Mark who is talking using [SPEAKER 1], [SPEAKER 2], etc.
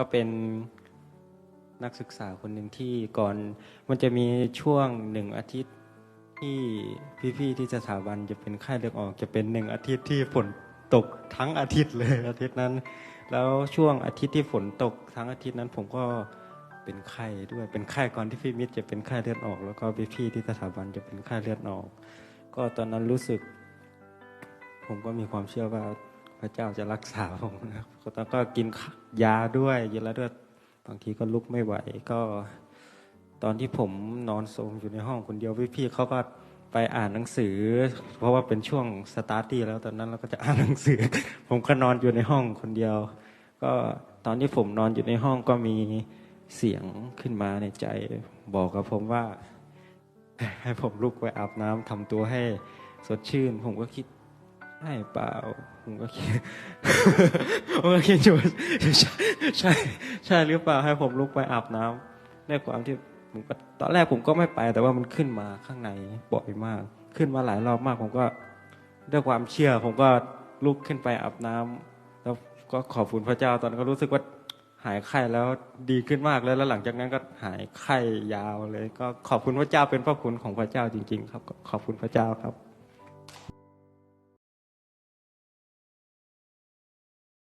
[SPEAKER 1] ก็เป็นนักศึกษาคนหนึ่งที่ก่อนมันจะมีช่วงหนึ่งอาทิตย์ที่พี่ๆที่สถาบันจะเป็นไข้เลือดออก จะเป็นหนึ่งอาทิตย์ที่ฝนตกทั้งอาทิตย์เลยอาทิตย์นั้น แล้วช่วงอาทิตย์ที่ฝนตกทั้งอาทิตย์นั้น ผมก็เป็นไข้ด้วยเป็นไข้ก่อนที่พี่มิตรจะเป็นไข้เลือดออก แล้วก็พี่ๆที่สถาบันจะเป็นไข้เลือดออก ก็ตอนนั้นรู้สึก ผมก็มีความเชื่อว่า พระเจ้าจะรักษาผมนะครับแล้วก็กินยาด้วยยาแล้วด้วยบางทีก็ลุกไม่ไหวก็ ตอนที่ผมนอนโซมอยู่ในห้องคนเดียวพี่ๆเขาก็ไปอ่านหนังสือ เพราะว่าเป็นช่วงสตาร์ทตี้แล้วตอนนั้นเราก็จะอ่านหนังสือ ผมก็นอนอยู่ในห้องคนเดียว ก็ตอนที่ผมนอนอยู่ในห้องก็มีเสียงขึ้นมาในใจ บอกกับผมว่า ให้ผมลุกไปอาบน้ำทำตัวให้สดชื่น ผมก็คิด ใช่เปล่า ผมก็คิดผมก็คิดอยู่ใช่ใช่ใช่หรือเปล่าให้ผมลุกไปอาบน้ำในความที่ผมก็ตอนแรกผมก็ไม่ไป แต่ว่ามันขึ้นมาข้างในบ่อยมาก ขึ้นมาหลายรอบมาก ผมก็ด้วยความเชื่อ ผมก็ลุกขึ้นไปอาบน้ำแล้วก็ขอบคุณพระเจ้า ตอนนั้นก็รู้สึกว่าหายไข้แล้วดีขึ้นมากเลยแล้วหลังจากนั้นก็หายไข้ยาวเลย ก็ขอบคุณพระเจ้าเป็นพระคุณของพระเจ้าจริง ๆ ครับขอบคุณพระเจ้าครับ